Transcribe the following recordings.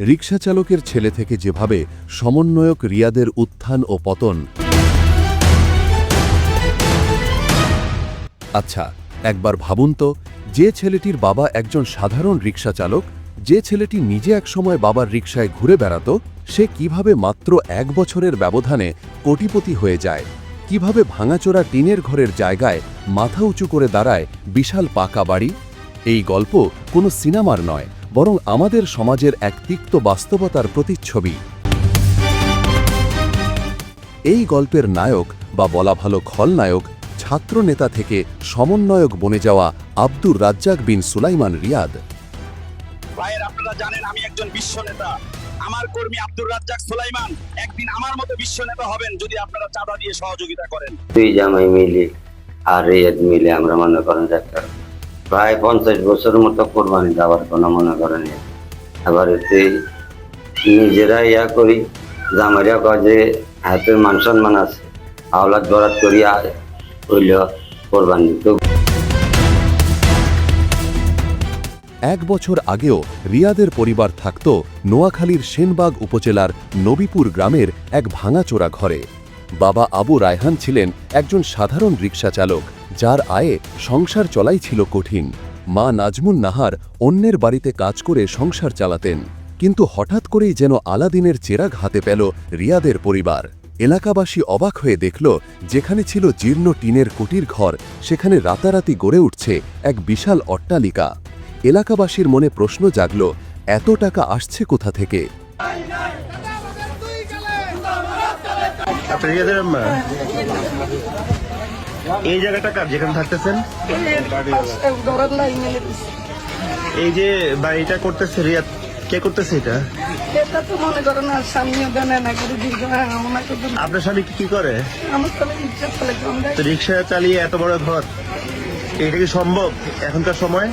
রিক্সা চালকের ছেলে থেকে যেভাবে সমন্বয়ক রিয়াদের উত্থান ও পতন। আচ্ছা একবার ভাবুন তো, যে ছেলেটির বাবা একজন সাধারণ রিক্সা চালক যে ছেলেটি নিজে একসময় বাবার রিক্সায় ঘুরে বেড়াত, সে কীভাবে মাত্র এক বছরের ব্যবধানে কোটিপতি হয়ে যায়? কীভাবে ভাঙাচোরা টিনের ঘরের জায়গায় মাথা উঁচু করে দাঁড়ায় বিশাল পাকা বাড়ি? এই গল্প কোনো সিনেমার নয়। বরং আমাদের সমাজের এক তিক্ত বাস্তবতার প্রতিচ্ছবি। এই গল্পের নায়ক বা বলা ভালো খলনায়ক ছাত্রনেতা থেকে সমন্বয়ক বনে যাওয়া আব্দুর রাজ্জাক বিন সুলাইমান রিয়াদ। ভাইয়ের আপনারা জানেন আমি একজন বিশ্ব নেতা আমার কর্মী আব্দুর রাজ্জাক সুলাইমান একদিন আমার মতো বিশ্ব নেতা হবেন যদি আপনারা চাঁদা দিয়ে সহযোগিতা করেন। দুই জামাই মিলে আর রিয়াদ মিলে আমরা মনে করেন একটা প্রায় পঞ্চাশ বছরের মতো কোরবানি দেওয়ার কোনো মনে করেন। আবার এতে নিজেরা ইয়া করি, জামাইরা কয় যে, হাতে মান সম্মান আছে, আওলাদ বরাত করিয়া হইল কোরবানি। তো এক বছর আগেও রিয়াদের পরিবার থাকত নোয়াখালীর সেনবাগ উপজেলার নবীপুর গ্রামের এক ভাঙাচোরা ঘরে। বাবা আবু রায়হান ছিলেন একজন সাধারণ রিক্সা চালক যার আয়ে সংসার চলাই ছিল কঠিন। মা নাজমুন নাহার অন্যের বাড়িতে কাজ করে সংসার চালাতেন, কিন্তু হঠাৎ করেই যেন আলাদিনের চেরাগ হাতে পেল রিয়াদের পরিবার। এলাকাবাসী অবাক হয়ে দেখল, যেখানে ছিল জীর্ণ টিনের কুটির ঘর, সেখানে রাতারাতি গড়ে উঠছে এক বিশাল অট্টালিকা। এলাকাবাসীর মনে প্রশ্ন জাগল, এত টাকা আসছে কোথা থেকে? এই জায়গাটা কার? যেখানে থাকতেছেন? এই যে বাড়িটা করতেছে রিয়াদ, কে করতেছে এটা? আপনার স্বামী কি- করে? রিক্সা চালিয়ে এত বড় ঘর, এটা কি সম্ভব এখনকার সময়?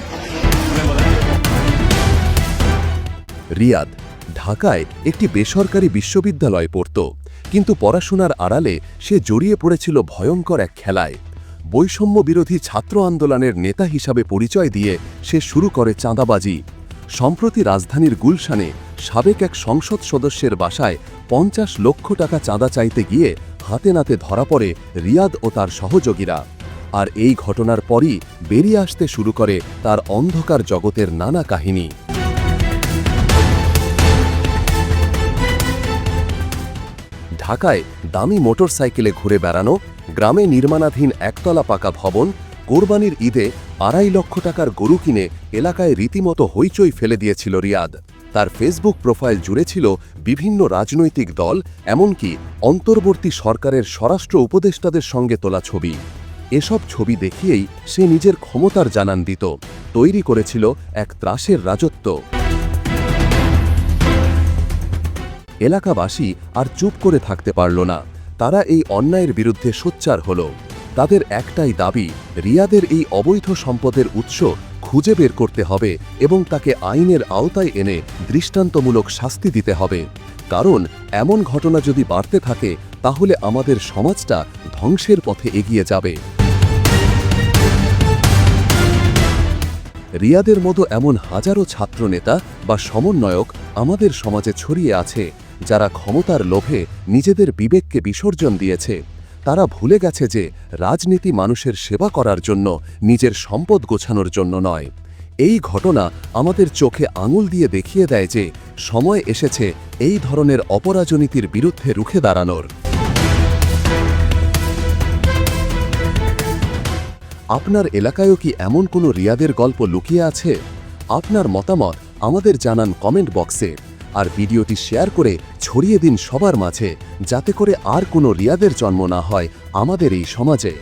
রিয়াদ, ঢাকায় একটি বেসরকারি বিশ্ববিদ্যালয়ে পড়ত। কিন্তু পড়াশোনার আড়ালে সে জড়িয়ে পড়েছিল ভয়ঙ্কর এক খেলায়। বৈষম্য বিরোধী ছাত্র আন্দোলনের নেতা হিসাবে পরিচয় দিয়ে সে শুরু করে চাঁদাবাজি। সম্প্রতি রাজধানীর গুলশানে সাবেক এক সংসদ সদস্যের বাসায় পঞ্চাশ লক্ষ টাকা চাঁদা চাইতে গিয়ে হাতে নাতে ধরা পড়ে রিয়াদ ও তার সহযোগীরা। আর এই ঘটনার পরই বেরিয়ে আসতে শুরু করে তার অন্ধকার জগতের নানা কাহিনী। ঢাকায় দামি মোটরসাইকেলে ঘুরে বেড়ানো গ্রামে নির্মাণাধীন একতলা পাকা ভবন, কোরবানির ঈদে আড়াই লক্ষ টাকার গরু কিনে এলাকায় রীতিমতো হইচই ফেলে দিয়েছিল রিয়াদ। তার ফেসবুক প্রোফাইল জুড়ে ছিল বিভিন্ন রাজনৈতিক দল, এমনকি অন্তর্বর্তী সরকারের স্বরাষ্ট্র উপদেষ্টাদের সঙ্গে তোলা ছবি। এসব ছবি দেখিয়েই সে নিজের ক্ষমতার জানান দিত। তৈরি করেছিল এক ত্রাসের রাজত্ব। এলাকাবাসী আর চুপ করে থাকতে পারল না। তারা এই অন্যায়ের বিরুদ্ধে সোচ্চার হল। তাদের একটাই দাবি, রিয়াদের এই অবৈধ সম্পদের উৎস খুঁজে বের করতে হবে এবং তাকে আইনের আওতায় এনে দৃষ্টান্তমূলক শাস্তি দিতে হবে। কারণ, এমন ঘটনা যদি বাড়তে থাকে, তাহলে আমাদের সমাজটা ধ্বংসের পথে এগিয়ে যাবে। রিয়াদের মতো এমন হাজারো ছাত্রনেতা বা সমন্বয়ক আমাদের সমাজে ছড়িয়ে আছে। যারা ক্ষমতার লোভে নিজেদের বিবেককে বিসর্জন দিয়েছে, তারা ভুলে গেছে যে রাজনীতি মানুষের সেবা করার জন্য নিজের সম্পদ গোছানোর জন্য নয়। এই ঘটনা আমাদের চোখে আঙুল দিয়ে দেখিয়ে দেয় যে সময় এসেছে এই ধরনের অপরাজনীতির বিরুদ্ধে রুখে দাঁড়ানোর। আপনার এলাকায়ও কি এমন কোনো রিয়াদের গল্প লুকিয়ে আছে? আপনার মতামত আমাদের জানান কমেন্ট বক্সে। আর ভিডিওটি শেয়ার করে ছড়িয়ে দিন সবার মাঝে, যাতে করে আর কোনো রিয়াদের জন্ম না হয় আমাদের এই সমাজে।